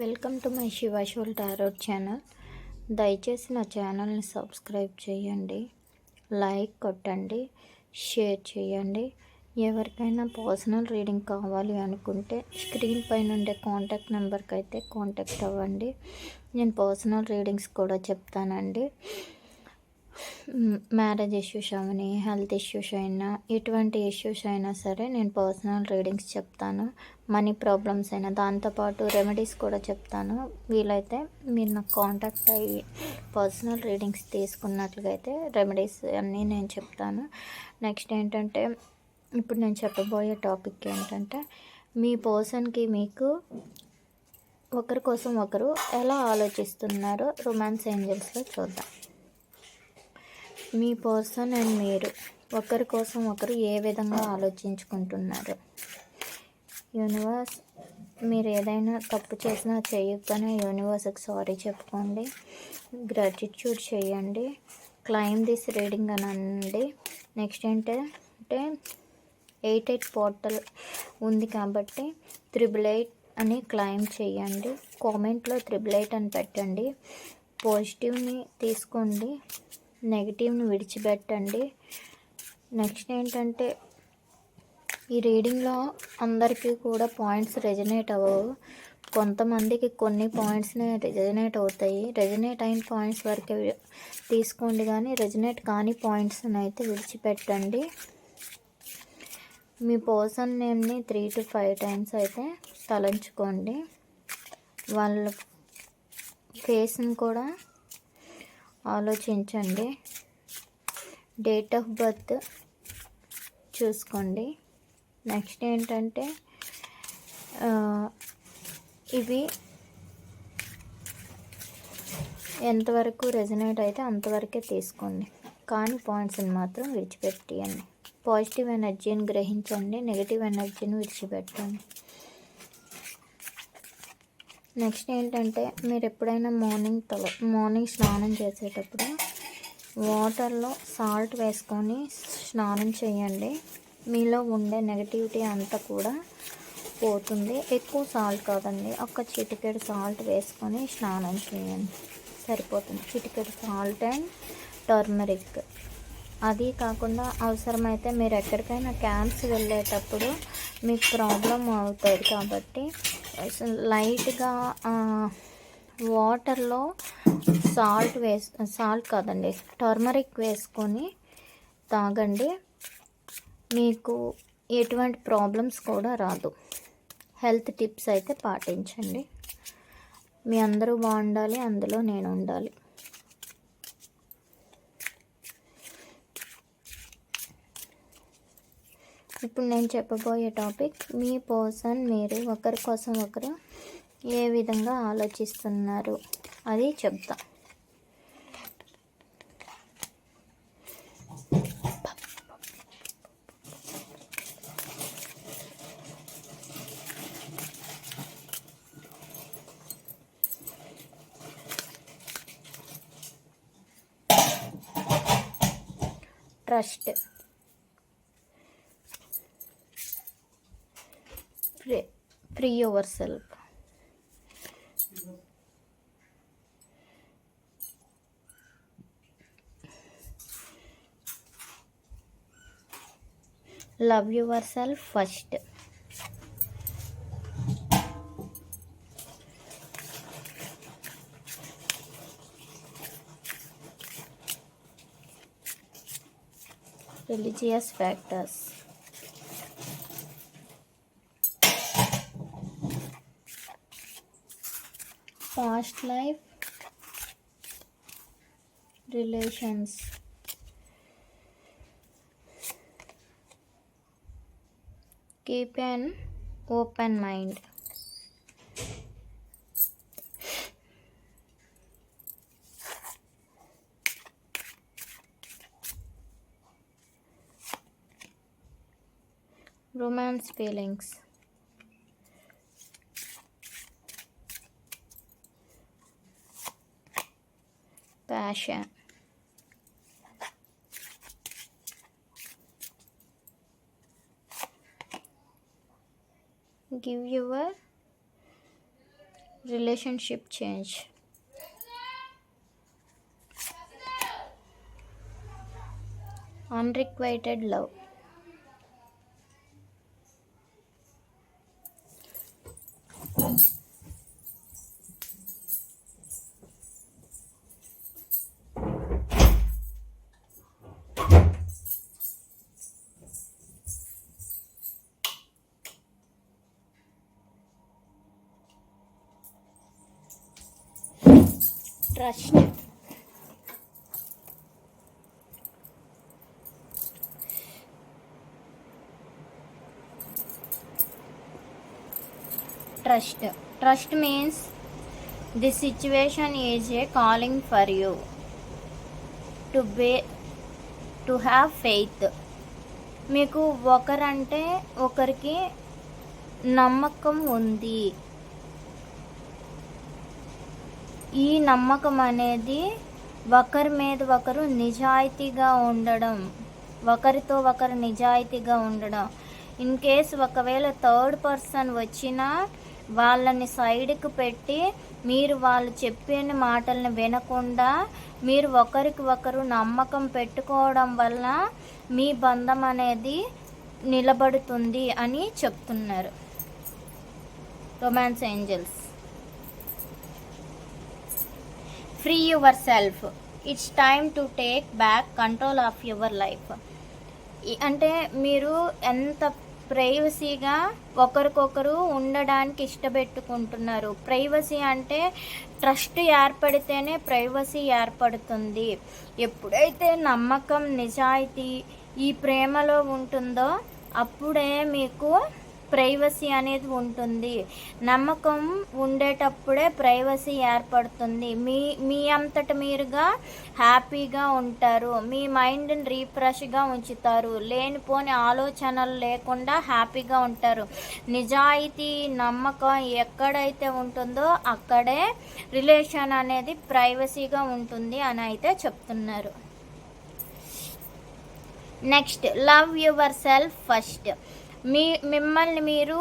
Welcome to my శివాషోల్ tarot channel దయచేసి నా ఛానల్ని సబ్స్క్రైబ్ చేయండి లైక్ కొట్టండి షేర్ చేయండి ఎవరికైనా పర్సనల్ రీడింగ్ కావాలి అనుకుంటే స్క్రీన్ పైన ఉండే కాంటాక్ట్ నెంబర్కి అయితే కాంటాక్ట్ అవ్వండి నేను పర్సనల్ రీడింగ్స్ కూడా చెప్తానండి మ్యారేజ్ ఇష్యూస్ అవని హెల్త్ ఇష్యూస్ అయినా ఎటువంటి ఇష్యూస్ అయినా సరే నేను పర్సనల్ రీడింగ్స్ చెప్తాను మనీ ప్రాబ్లమ్స్ అయినా దాంతోపాటు రెమెడీస్ కూడా చెప్తాను వీలైతే మీరు నాకు కాంటాక్ట్ అయ్యి పర్సనల్ రీడింగ్స్ తీసుకున్నట్లుగా అయితే రెమెడీస్ అన్నీ నేను చెప్తాను నెక్స్ట్ ఏంటంటే ఇప్పుడు నేను చెప్పబోయే టాపిక్ ఏంటంటే మీ పర్సన్కి మీకు ఒకరి కోసం ఒకరు ఎలా ఆలోచిస్తున్నారో రొమాన్స్ ఏంజల్స్లో చూద్దాం మీ పర్సన్ అండ్ మీరు ఒకరి కోసం ఒకరు ఏ విధంగా ఆలోచించుకుంటున్నారు యూనివర్స్ మీరు ఏదైనా తప్పు చేసినా చేయకపోయినా యూనివర్స్కి సారీ చెప్పుకోండి గ్రాటిట్యూడ్ చేయండి క్లైమ్ దిస్ రీడింగ్ అని అనండి నెక్స్ట్ ఏంటంటే ఎయిట్ ఎయిట్ పోర్టల్ ఉంది కాబట్టి త్రిబుల్ ఎయిట్ అని క్లైమ్ చేయండి కామెంట్లో త్రిబుల్ ఎయిట్ అని పెట్టండి పాజిటివ్ని తీసుకోండి నెగిటివ్ని విడిచిపెట్టండి నెక్స్ట్ ఏంటంటే ఈ రీడింగ్లో అందరికీ కూడా పాయింట్స్ రెజనేట్ అవ్వవు కొంతమందికి కొన్ని పాయింట్స్నే రెజనేట్ అవుతాయి రెజనేట్ అయిన పాయింట్స్ వరకే తీసుకోండి కానీ రెజనేట్ కాని పాయింట్స్ని అయితే విడిచిపెట్టండి మీ పర్సన్ నేమ్ని త్రీ టు ఫైవ్ టైమ్స్ అయితే తలంచుకోండి వాళ్ళ ఫేస్ని కూడా ఆలోచించండి డేట్ ఆఫ్ బర్త్ చూసుకోండి నెక్స్ట్ ఏంటంటే ఇవి ఎంతవరకు రెజనేట్ అయితే అంతవరకే తీసుకోండి కానీ పాయింట్స్ని మాత్రం విడిచిపెట్టేయండి పాజిటివ్ ఎనర్జీని గ్రహించండి నెగిటివ్ ఎనర్జీని విడిచిపెట్టండి నెక్స్ట్ ఏంటంటే మీరు ఎప్పుడైనా మార్నింగ్ తల మార్నింగ్ స్నానం చేసేటప్పుడు వాటర్లో సాల్ట్ వేసుకొని స్నానం చేయండి మీలో ఉండే నెగటివిటీ అంతా కూడా పోతుంది ఎక్కువ సాల్ట్ కాదండి ఒక చిటికెడు సాల్ట్ వేసుకొని స్నానం చేయండి సరిపోతుంది చిటికెడు సాల్ట్ అండ్ టర్మరిక్ అది కాకుండా అవసరమైతే మీరు ఎక్కడికైనా క్యాంప్స్ వెళ్ళేటప్పుడు మీకు ప్రాబ్లం అవుతుంది కాబట్టి లైట్గా వాటర్లో సాల్ట్ వేస్ సాల్ట్ కాదండి టర్మరిక్ వేసుకొని తాగండి మీకు ఎటువంటి ప్రాబ్లమ్స్ కూడా రాదు హెల్త్ టిప్స్ అయితే పాటించండి మీ అందరూ బాగుండాలి అందులో నేను ఉండాలి ఇప్పుడు నేను చెప్పబోయే టాపిక్ మీ పర్సన్ మీరు ఒకరి కోసం ఒకరు ఏ విధంగా ఆలోచిస్తున్నారు అది చెప్తా trust free yourself. Love yourself first. Religious factors. past life relations keep an open mind romance feelings passion give your relationship change unrequited love ప్రశ్న trust trust means the situation is a calling for you to be to have faith మీకు ఒకరంటే ఒకరికి నమ్మకం ఉంది ఈ నమ్మకం అనేది ఒకరి మీద ఒకరు నిజాయితీగా ఉండడం ఒకరితో ఒకరు నిజాయితీగా ఉండడం ఇన్ కేస్ ఒకవేళ థర్డ్ పర్సన్ వచ్చినా వాళ్ళని సైడ్కి పెట్టి మీరు వాళ్ళు చెప్పిన మాటలను వినకుండా మీరు ఒకరికి ఒకరు నమ్మకం పెట్టుకోవడం వల్ల మీ బంధం అనేది నిలబడుతుంది అని చెప్తున్నారు romance angels free yourself it's time to take back control of your life అంటే మీరు ఎంత ప్రైవసీగా ఒకరికొకరు ఉండడానికి ఇష్టపెట్టుకుంటున్నారు ప్రైవసీ అంటే ట్రస్ట్ ఏర్పడితేనే ప్రైవసీ ఏర్పడుతుంది ఎప్పుడైతే నమ్మకం నిజాయితీ ఈ ప్రేమలో ఉంటుందో అప్పుడే మీకు ప్రైవసీ అనేది ఉంటుంది నమ్మకం ఉండేటప్పుడే ప్రైవసీ ఏర్పడుతుంది మీ మీ అంతట మీరుగా హ్యాపీగా ఉంటారు మీ మైండ్ని రీఫ్రెష్గా ఉంచుతారు లేనిపోని ఆలోచనలు లేకుండా హ్యాపీగా ఉంటారు నిజాయితీ నమ్మకం ఎక్కడైతే ఉంటుందో అక్కడే రిలేషన్ అనేది ప్రైవసీగా ఉంటుంది అని అయితే చెప్తున్నారు next love yourself first మీ మిమ్మల్ని మీరు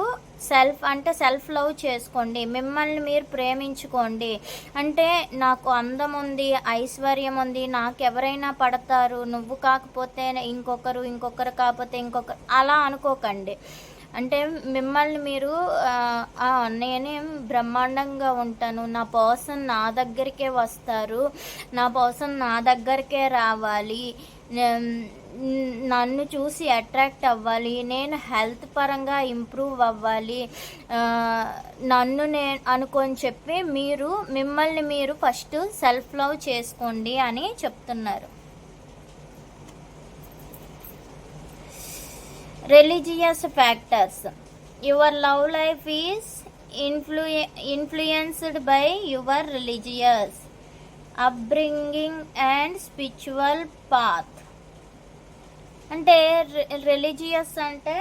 సెల్ఫ్ అంటే సెల్ఫ్ లవ్ చేసుకోండి మిమ్మల్ని మీరు ప్రేమించుకోండి అంటే నాకు అందం ఉంది ఐశ్వర్యం ఉంది నాకు ఎవరైనా పడతారు నువ్వు కాకపోతే ఇంకొకరు ఇంకొకరు కాకపోతే ఇంకొకరు అలా అనుకోకండి అంటే మిమ్మల్ని మీరు నేనే బ్రహ్మాండంగా ఉంటాను నా పర్సన్ నా దగ్గరికే వస్తారు నా పర్సన్ నా దగ్గరికే రావాలి నన్ను చూసి అట్రాక్ట్ అవ్వాలి నేను హెల్త్ పరంగా ఇంప్రూవ్ అవ్వాలి నన్ను నేను అనుకొని చెప్పి మీరు మిమ్మల్ని మీరు ఫస్ట్ సెల్ఫ్ లవ్ చేసుకోండి అని చెప్తున్నారు religious factors your love life is influ influenced by your religious upbringing and spiritual path అంటే రిలీజియస్ అంటే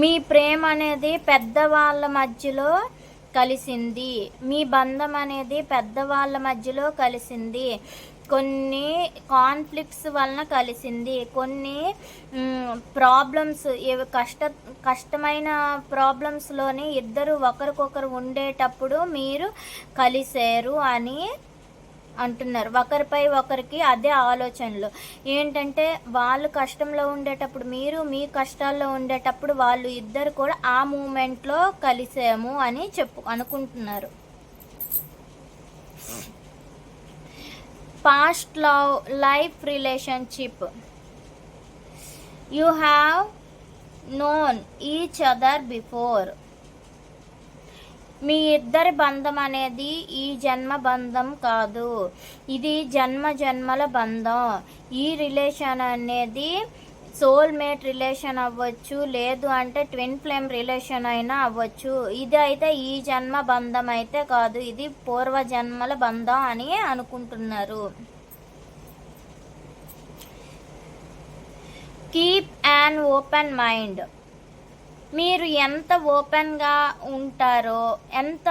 మీ ప్రేమ అనేది పెద్దవాళ్ళ మధ్యలో కలిసింది మీ బంధం అనేది పెద్దవాళ్ళ మధ్యలో కలిసింది కొన్ని కాన్ఫ్లిక్ట్స్ వలన కలిసింది కొన్ని ప్రాబ్లమ్స్ కష్ట కష్టమైన ప్రాబ్లమ్స్లోని ఇద్దరు ఒకరికొకరు ఉండేటప్పుడు మీరు కలిశారు అని అంటున్నారు ఒకరిపై ఒకరికి అదే ఆలోచనలు ఏంటంటే వాళ్ళు కష్టంలో ఉండేటప్పుడు మీరు మీ కష్టాల్లో ఉండేటప్పుడు వాళ్ళు ఇద్దరు కూడా ఆ మూమెంట్లో కలిసాము అని చెప్పు అనుకుంటున్నారు past love life relationship you have known each other before మీ ఇద్దరి బంధం అనేది ఈ జన్మ బంధం కాదు ఇది జన్మ జన్మల బంధం ఈ రిలేషన్ అనేది సోల్మేట్ రిలేషన్ అవ్వచ్చు లేదు అంటే ట్విన్ ఫ్లేమ్ రిలేషన్ అయినా అవ్వచ్చు ఇది అయితే ఈ జన్మ బంధం అయితే కాదు ఇది పూర్వ జన్మల బంధం అని అనుకుంటున్నారు కీప్ అండ్ ఓపెన్ మైండ్ మీరు ఎంత ఓపెన్గా ఉంటారో ఎంత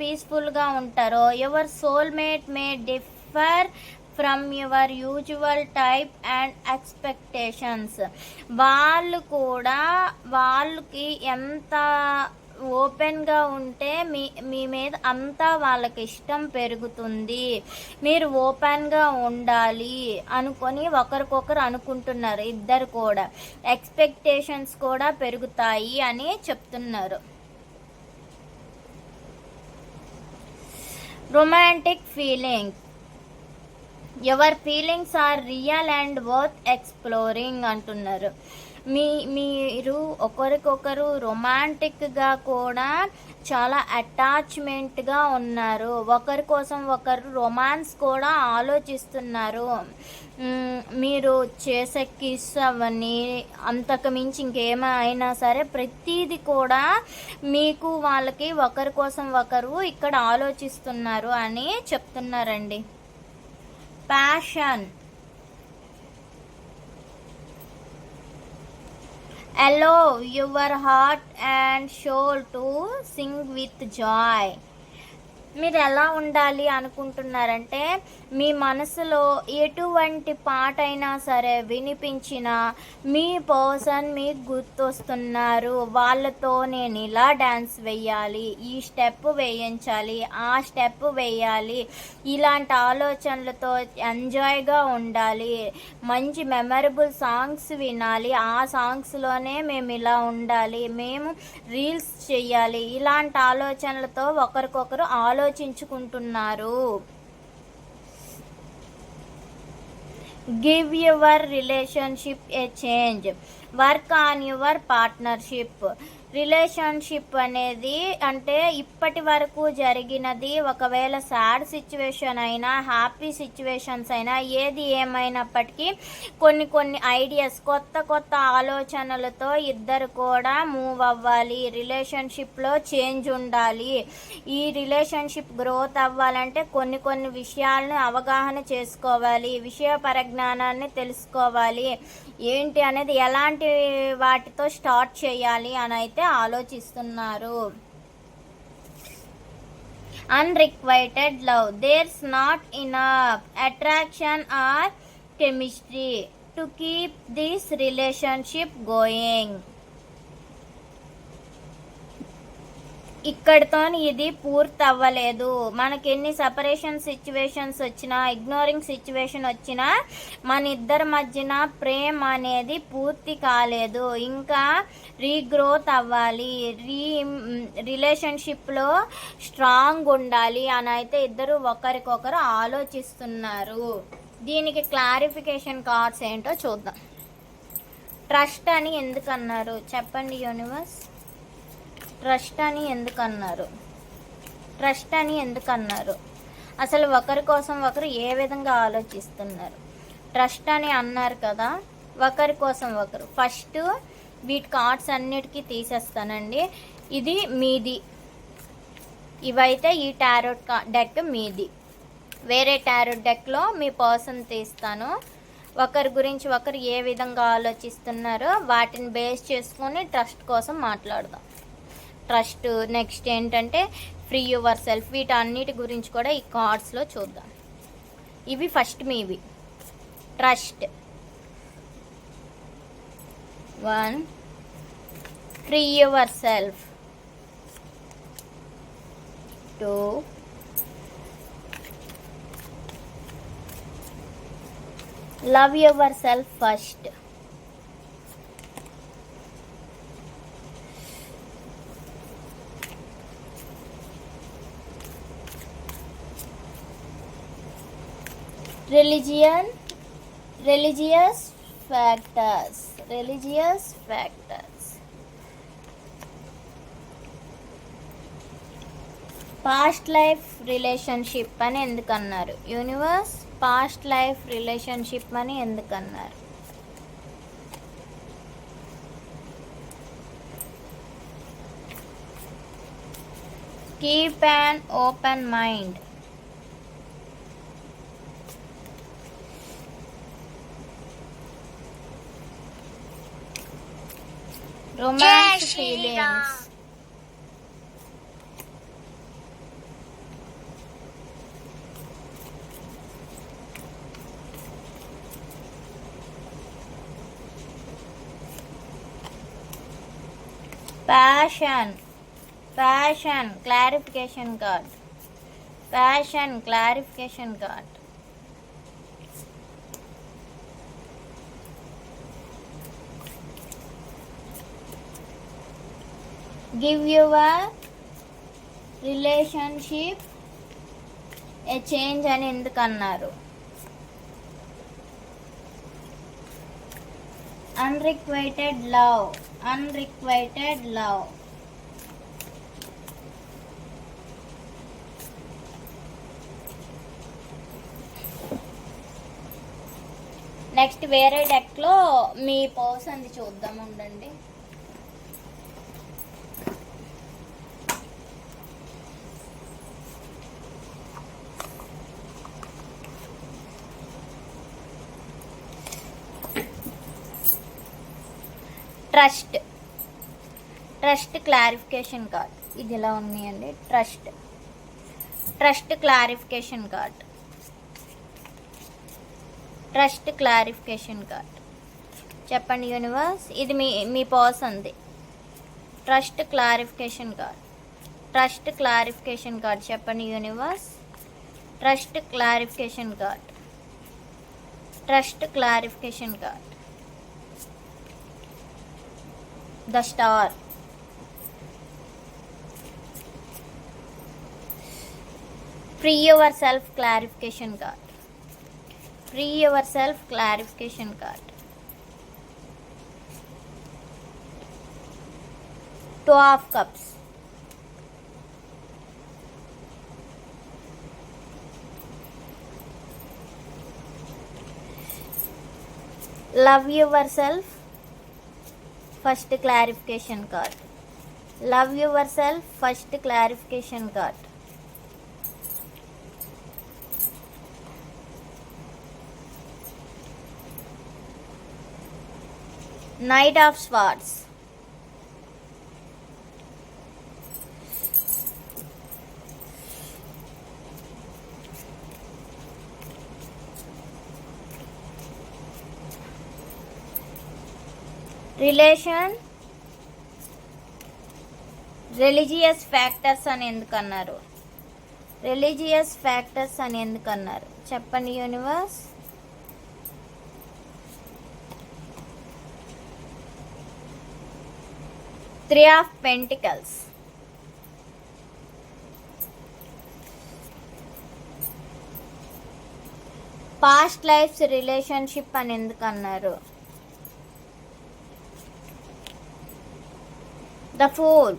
పీస్ఫుల్గా ఉంటారో your soulmate may differ from your usual type and expectations వాళ్ళు కూడా వాళ్ళకి ఎంత ఓపెన్గా ఉంటే మీ మీ మీద అంతా వాళ్ళకి ఇష్టం పెరుగుతుంది మీరు ఓపెన్గా ఉండాలి అనుకొని ఒకరికొకరు అనుకుంటున్నారు ఇద్దరు కూడా ఎక్స్పెక్టేషన్స్ కూడా పెరుగుతాయి అని చెప్తున్నారు romantic feeling your feelings are real and worth exploring అంటున్నారు మీ మీరు ఒకరికొకరు రొమాంటిక్గా కూడా చాలా అటాచ్మెంట్గా ఉన్నారు ఒకరి కోసం ఒకరు రొమాన్స్ కూడా ఆలోచిస్తున్నారు మీరు చేసే కిస్ అవన్నీ అంతకు మించి ఇంకేమైనా సరే ప్రతిదీ కూడా మీకు వాళ్ళకి ఒకరి కోసం ఒకరు ఇక్కడ ఆలోచిస్తున్నారు అని చెప్తున్నారండి passion Allow your heart and soul to sing with joy. మీరు ఎలా ఉండాలి అనుకుంటున్నారంటే మీ మనసులో ఎటువంటి పాట అయినా సరే వినిపించిన మీ పర్సన్ మీకు గుర్తొస్తున్నారు వాళ్ళతో నేను ఇలా డ్యాన్స్ వేయాలి ఈ స్టెప్ వేయించాలి ఆ స్టెప్ వేయాలి ఇలాంటి ఆలోచనలతో ఎంజాయ్గా ఉండాలి మంచి మెమరబుల్ సాంగ్స్ వినాలి ఆ సాంగ్స్లోనే మేము ఇలా ఉండాలి మేము రీల్స్ చేయాలి ఇలాంటి ఆలోచనలతో ఒకరికొకరు ఆలో ఆలోచించుకుంటున్నారు give your relationship a change work on your partnership relationship అనేది అంటే ఇప్పటి వరకు జరిగినది ఒకవేళ సాడ్ సిచ్యువేషన్ అయినా హ్యాపీ సిచ్యువేషన్స్ అయినా ఏది ఏమైనప్పటికీ కొన్ని కొన్ని ఐడియాస్ కొత్త కొత్త ఆలోచనలతో ఇద్దరు కూడా మూవ్ అవ్వాలి రిలేషన్షిప్లో చేంజ్ ఉండాలి ఈ రిలేషన్షిప్ గ్రోత్ అవ్వాలంటే కొన్ని కొన్ని విషయాలను అవగాహన చేసుకోవాలి విషయ పరిజ్ఞానాన్ని తెలుసుకోవాలి ఏంటి అనేది ఎలాంటి వాటితో స్టార్ట్ చేయాలి అని అయితే అయితే ఆలోచిస్తున్నారు unrequited love there's not enough attraction or chemistry to keep this relationship going ఇక్కడితో ఇది పూర్తి అవ్వలేదు మనకి ఎన్ని సపరేషన్ సిచ్యువేషన్స్ వచ్చినా ఇగ్నోరింగ్ సిచ్యువేషన్ వచ్చినా మన ఇద్దరి మధ్యన ప్రేమ అనేది పూర్తి కాలేదు ఇంకా రీగ్రోత్ అవ్వాలి రీ రిలేషన్షిప్లో స్ట్రాంగ్ ఉండాలి అని అయితే ఇద్దరు ఒకరికొకరు ఆలోచిస్తున్నారు దీనికి క్లారిఫికేషన్ కార్డ్స్ ఏంటో చూద్దాం ట్రస్ట్ అని ఎందుకన్నారు చెప్పండి యూనివర్స్ ట్రస్ట్ అని ఎందుకన్నారు ట్రస్ట్ అని ఎందుకన్నారు అసలు ఒకరి కోసం ఒకరు ఏ విధంగా ఆలోచిస్తున్నారు ట్రస్ట్ అని అన్నారు కదా ఒకరి కోసం ఒకరు ఫస్ట్ వీటి కార్డ్స్ అన్నిటికీ తీసేస్తానండి ఇది మీది ఇవైతే ఈ టారోట్ డెక్ మీది వేరే టారోట్ డెక్లో మీ పర్సన్ తీస్తాను ఒకరి గురించి ఒకరు ఏ విధంగా ఆలోచిస్తున్నారో వాటిని బేస్ చేసుకొని ట్రస్ట్ కోసం మాట్లాడదాం ట్రస్ట్ నెక్స్ట్ ఏంటంటే ఫ్రీ యువర్ సెల్ఫ్ వీటన్నిటి గురించి కూడా ఈ కార్డ్స్లో చూద్దాం ఇవి ఫస్ట్ మీవి trust one free yourself two love yourself first religion religious factors religious factors past life relationship అని ఎందుకన్నారు యూనివర్స్ పాస్ట్ లైఫ్ రిలేషన్షిప్ అని ఎందుకన్నారు keep and open mind romance feelings passion passion clarification card passion clarification card give your relationship a change అని ఎందుకన్నారు అన్నారు unrequited love unrequited love next వేరే డెక్లో మీ పర్సన్ది చూద్దాం ఉండండి ట్రస్ట్ ట్రస్ట్ క్లారిఫికేషన్ కార్డ్ ఇది ఇలా ఉన్నాయండి trust trust clarification card trust clarification card చెప్పండి యూనివర్స్ ఇది మీ మీ ఉంది trust clarification card trust clarification card చెప్పండి universe trust clarification card trust clarification card the star. Free yourself clarification card. Free yourself clarification card. Two of cups. Love yourself. First clarification card. Love yourself, first clarification card. Knight of Swords. Relation religious factors అని ఎందుకు అన్నారు religious factors అని ఎందుకు అన్నారు చెప్పండి universe three of pentacles past lives relationship అని ఎందుకు అన్నారు the phone.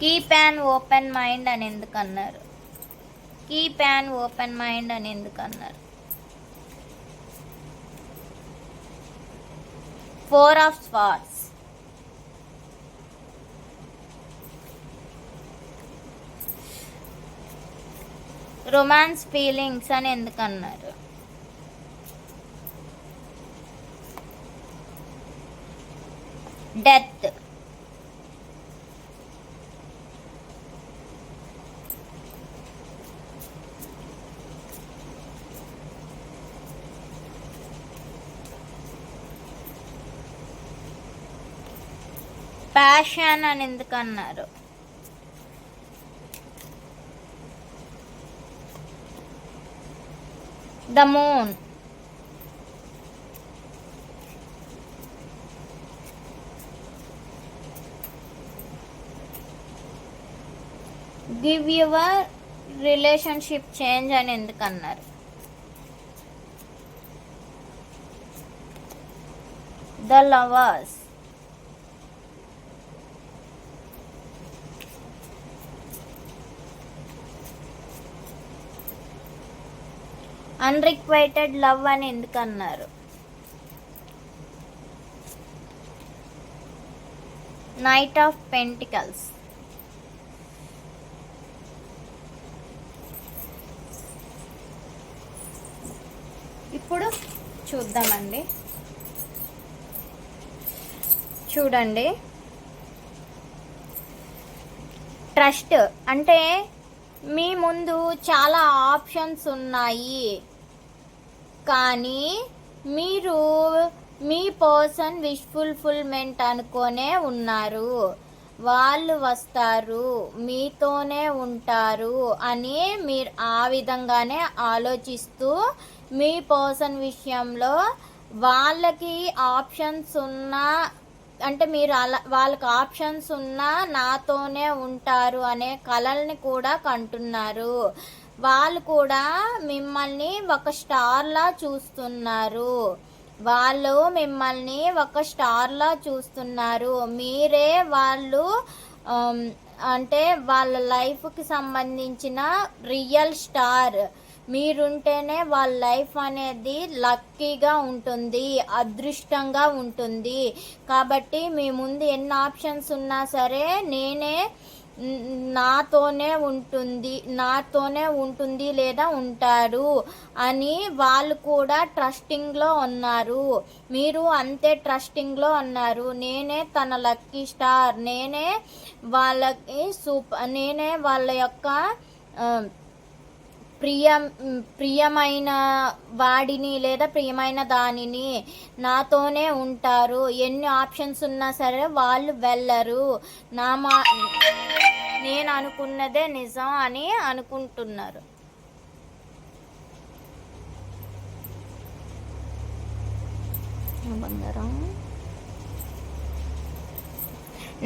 Keep an open mind అని ఎందుకు అన్నారు కీప్ అండ్ ఓపెన్ మైండ్ అని ఎందుకు అన్నారు four of spots romance feelings అని ఎందుకన్నారు డెత్ ప్యాషన్ అని ఎందుకన్నారు the moon give your relationship change అని ఎందుకన్నారు ద లవర్స్ అన్రిక్వైటెడ్ లవ్ అని ఎందుకు అన్నారు నైట్ ఆఫ్ పెంటికల్స్ ఇప్పుడు చూద్దామండి చూడండి ట్రస్ట్ అంటే మీ ముందు చాలా ఆప్షన్స్ ఉన్నాయి కానీ మీరు మీ పర్సన్ విష్ ఫుల్ఫిల్మెంట్ అనుకోనే ఉన్నారు వాళ్ళు వస్తారు మీతోనే ఉంటారు అని మీరు ఆ విధంగానే ఆలోచిస్తూ మీ పర్సన్ విషయంలో వాళ్ళకి ఆప్షన్స్ ఉన్నా అంటే మీరు అలా వాళ్ళకి ఆప్షన్స్ ఉన్నా నాతోనే ఉంటారు అనే కళల్ని కూడా కంటున్నారు వాళ్ళు కూడా మిమ్మల్ని ఒక స్టార్లా చూస్తున్నారు వాళ్ళు మిమ్మల్ని ఒక స్టార్లా చూస్తున్నారు మీరే వాళ్ళు అంటే వాళ్ళ లైఫ్కి సంబంధించిన రియల్ స్టార్ మీరుంటేనే వాళ్ళ లైఫ్ అనేది లక్కీగా ఉంటుంది అదృష్టంగా ఉంటుంది కాబట్టి మీ ముందు ఎన్ని ఆప్షన్స్ ఉన్నా సరే నేనే నాతోనే ఉంటుంది నాతోనే ఉంటుంది లేదా ఉంటారు అని వాళ్ళు కూడా ట్రస్టింగ్లో ఉన్నారు మీరు అంతే ట్రస్టింగ్లో ఉన్నారు నేనే తన లక్కీ స్టార్ నేనే వాళ్ళకి సూపర్ నేనే వాళ్ళ యొక్క ప్రియ ప్రియమైన వాడిని లేదా ప్రియమైన దానిని నాతోనే ఉంటారు ఎన్ని ఆప్షన్స్ ఉన్నా సరే వాళ్ళు వెళ్ళరు నా మా నేను అనుకున్నదే నిజం అని అనుకుంటున్నారు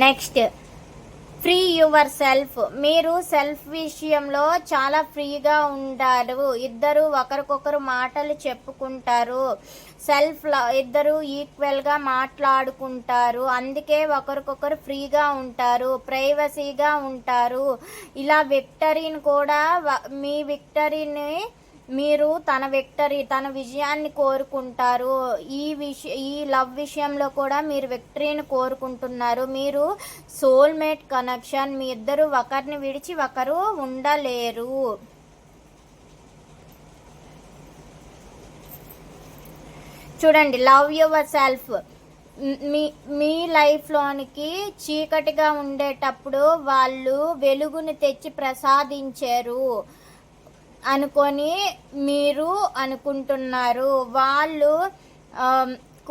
నెక్స్ట్ ఫ్రీ యువర్ సెల్ఫ్ మీరు సెల్ఫ్ విషయంలో చాలా ఫ్రీగా ఉంటారు ఇద్దరు ఒకరికొకరు మాటలు చెప్పుకుంటారు సెల్ఫ్ ఇద్దరు ఈక్వల్గా మాట్లాడుకుంటారు అందుకే ఒకరికొకరు ఫ్రీగా ఉంటారు ప్రైవసీగా ఉంటారు ఇలా విక్టరీని కూడా మీ విక్టరీని మీరు తన విక్టరీ తన విజయాన్ని కోరుకుంటారు ఈ విష ఈ లవ్ విషయంలో కూడా మీరు విక్టరీని కోరుకుంటున్నారు మీరు సోల్మేట్ కనెక్షన్ మీ ఇద్దరు ఒకరిని విడిచి ఒకరు ఉండలేరు చూడండి లవ్ యువర్ సెల్ఫ్ మీ మీ లైఫ్లోనికి చీకటిగా ఉండేటప్పుడు వాళ్ళు వెలుగుని తెచ్చి ప్రసాదించారు అనుకొని మీరు అనుకుంటున్నారు వాళ్ళు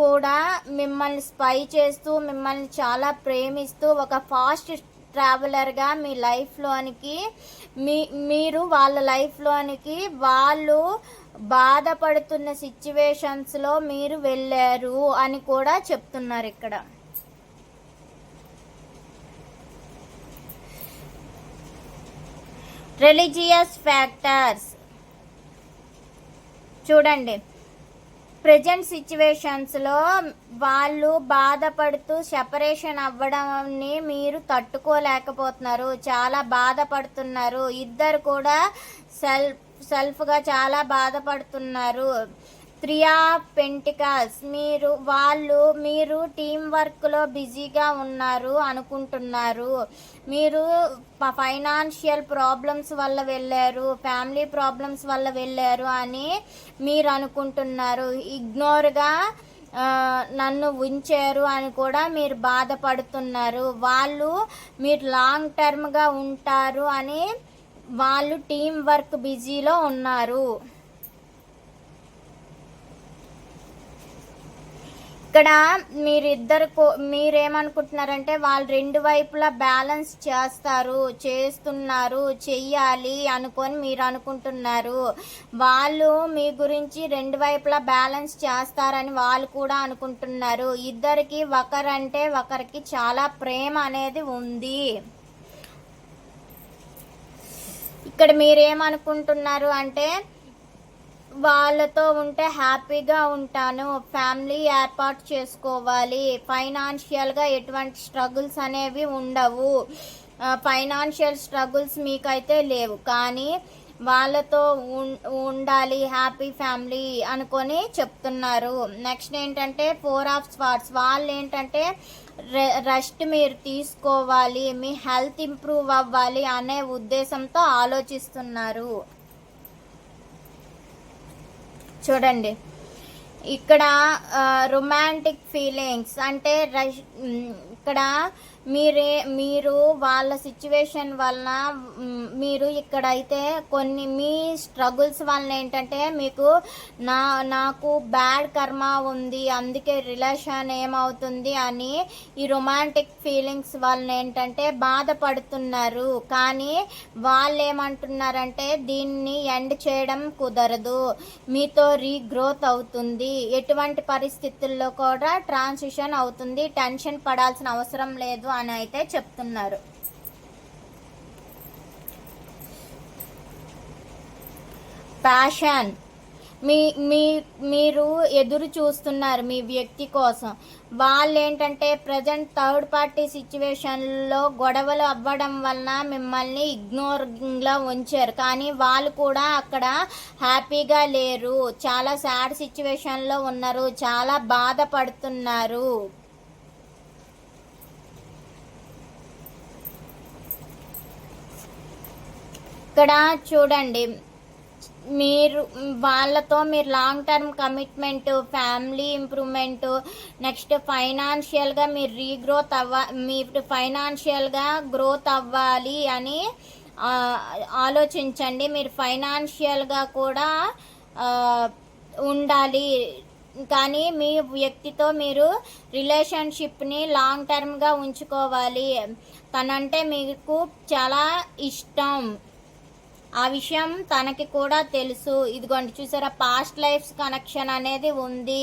కూడా మిమ్మల్ని స్పై చేస్తూ మిమ్మల్ని చాలా ప్రేమిస్తూ ఒక ఫాస్ట్ ట్రావెలర్గా మీ లైఫ్లోనికి మీ మీరు వాళ్ళ లైఫ్లోనికి వాళ్ళు బాధపడుతున్న సిచ్యువేషన్స్లో మీరు వెళ్ళారు అని కూడా చెప్తున్నారు ఇక్కడ రిలీజియస్ ఫ్యాక్టర్స్ చూడండి ప్రజెంట్ సిచ్యువేషన్స్లో వాళ్ళు బాధపడుతూ సెపరేషన్ అవ్వడాన్ని మీరు తట్టుకోలేకపోతున్నారు చాలా బాధపడుతున్నారు ఇద్దరు కూడా సెల్ఫ్ సెల్ఫ్గా చాలా బాధపడుతున్నారు త్రియా పెంటికల్స్ మీరు వాళ్ళు మీరు టీం వర్క్లో బిజీగా ఉన్నారు అనుకుంటున్నారు మీరు ఫైనాన్షియల్ ప్రాబ్లమ్స్ వల్ల వెళ్ళారు ఫ్యామిలీ ప్రాబ్లమ్స్ వల్ల వెళ్ళారు అని మీరు అనుకుంటున్నారు ఇగ్నోర్గా నన్ను ఉంచారు అని కూడా మీరు బాధపడుతున్నారు వాళ్ళు మీరు లాంగ్ టర్మ్గా ఉంటారు అని వాళ్ళు టీం వర్క్ బిజీలో ఉన్నారు ఇక్కడ మీరిద్దరు మీరేమనుకుంటున్నారంటే వాళ్ళు రెండు వైపులా బ్యాలెన్స్ చేస్తారు చేస్తున్నారు చెయ్యాలి అనుకొని మీరు అనుకుంటున్నారు వాళ్ళు మీ గురించి రెండు వైపులా బ్యాలెన్స్ చేస్తారని వాళ్ళు కూడా అనుకుంటున్నారు ఇద్దరికి ఒకరంటే ఒకరికి చాలా ప్రేమ అనేది ఉంది ఇక్కడ మీరేమనుకుంటున్నారు అంటే వాళ్ళతో ఉంటే హ్యాపీగా ఉంటాను ఫ్యామిలీ ఏర్పాటు చేసుకోవాలి ఫైనాన్షియల్గా ఎటువంటి స్ట్రగుల్స్ అనేవి ఉండవు ఫైనాన్షియల్ స్ట్రగుల్స్ మీకైతే లేవు కానీ వాళ్ళతో ఉండాలి హ్యాపీ ఫ్యామిలీ అనుకొని చెప్తున్నారు నెక్స్ట్ ఏంటంటే ఫోర్ ఆఫ్ స్పాట్స్ వాళ్ళు ఏంటంటే రెస్ట్ మీరు తీసుకోవాలి మీ హెల్త్ ఇంప్రూవ్ అవ్వాలి అనే ఉద్దేశంతో ఆలోచిస్తున్నారు చూడండి ఇక్కడ రొమాంటిక్ ఫీలింగ్స్ అంటే ఇక్కడ మీరే మీరు వాళ్ళ సిచ్యువేషన్ వలన మీరు ఇక్కడైతే కొన్ని మీ స్ట్రగుల్స్ వలన ఏంటంటే మీకు నా నాకు బ్యాడ్ కర్మ ఉంది అందుకే రిలేషన్ ఏమవుతుంది అని ఈ రొమాంటిక్ ఫీలింగ్స్ వలన ఏంటంటే బాధపడుతున్నారు కానీ వాళ్ళు ఏమంటున్నారంటే దీన్ని ఎండ్ చేయడం కుదరదు మీతో రీగ్రోత్ అవుతుంది ఎటువంటి పరిస్థితుల్లో కూడా ట్రాన్సిషన్ అవుతుంది టెన్షన్ పడాల్సిన అవసరం లేదు అని అయితే చెప్తున్నారు ప్యాషన్ మీ మీ మీరు ఎదురు చూస్తున్నారు మీ వ్యక్తి కోసం వాళ్ళు ఏంటంటే ప్రజెంట్ థర్డ్ పార్టీ సిచ్యువేషన్లో గొడవలు అవ్వడం వలన మిమ్మల్ని ఇగ్నోరింగ్లో ఉంచారు కానీ వాళ్ళు కూడా అక్కడ హ్యాపీగా లేరు చాలా సాడ్ సిచ్యువేషన్లో ఉన్నారు చాలా బాధపడుతున్నారు ఇక్కడ చూడండి మీరు వాళ్ళతో మీరు long term commitment family improvement next ఫైనాన్షియల్గా మీరు రీగ్రోత్ అవ్వ మీ ఫైనాన్షియల్గా గ్రోత్ అవ్వాలి అని ఆలోచించండి మీరు ఫైనాన్షియల్గా కూడా ఉండాలి కానీ మీ వ్యక్తితో మీరు రిలేషన్షిప్ని లాంగ్ టర్మ్గా ఉంచుకోవాలి తనంటే మీకు చాలా ఇష్టం ఆ విషయం తనకి కూడా తెలుసు ఇదిగోండి చూసారా పాస్ట్ లైఫ్స్ కనెక్షన్ అనేది ఉంది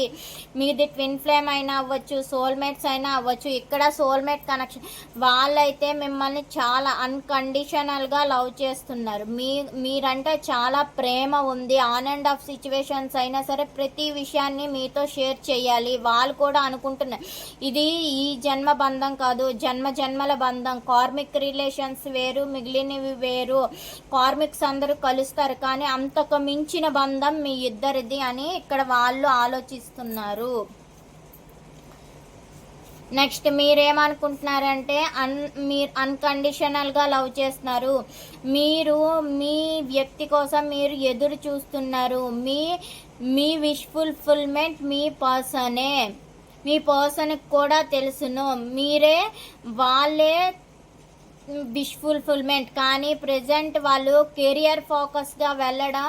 మీది ట్విన్ ఫ్లేమ్ అయినా అవ్వచ్చు సోల్మేట్స్ అయినా అవ్వచ్చు ఇక్కడ సోల్మేట్ కనెక్షన్ వాళ్ళైతే మిమ్మల్ని చాలా అన్కండిషనల్గా లవ్ చేస్తున్నారు మీ మీరంటే చాలా ప్రేమ ఉంది ఆన్ అండ్ ఆఫ్ సిచ్యువేషన్స్ అయినా సరే ప్రతి విషయాన్ని మీతో షేర్ చేయాలి వాళ్ళు కూడా అనుకుంటున్నారు ఇది ఈ జన్మ బంధం కాదు జన్మ జన్మల బంధం కార్మిక్ రిలేషన్స్ వేరు మిగిలినవి వేరు కార్మిక్ ఎక్స్ అందరూ కలుస్తారు కానీ అంతకు మించిన బంధం మీ ఇద్దరిది అని ఇక్కడ వాళ్ళు ఆలోచిస్తున్నారు నెక్స్ట్ మీరేమనుకుంటున్నారంటే అన్ మీరు అన్కండిషనల్గా లవ్ చేస్తున్నారు మీరు మీ వ్యక్తి కోసం మీరు ఎదురు చూస్తున్నారు మీ మీ విష్ ఫుల్ఫిల్మెంట్ మీ పర్సనే మీ పర్సన్కి కూడా తెలుసును మీరే వాళ్ళే విష్ ఫుల్ఫిల్మెంట్ కానీ ప్రజెంట్ వాళ్ళు కెరియర్ ఫోకస్గా వెళ్ళడం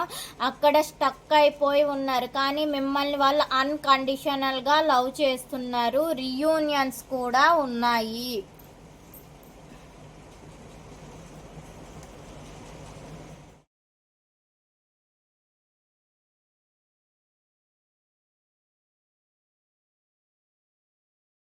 అక్కడ స్టక్ అయిపోయి ఉన్నారు కానీ మిమ్మల్ని వాళ్ళు అన్కండిషనల్గా లవ్ చేస్తున్నారు రియూనియన్స్ కూడా ఉన్నాయి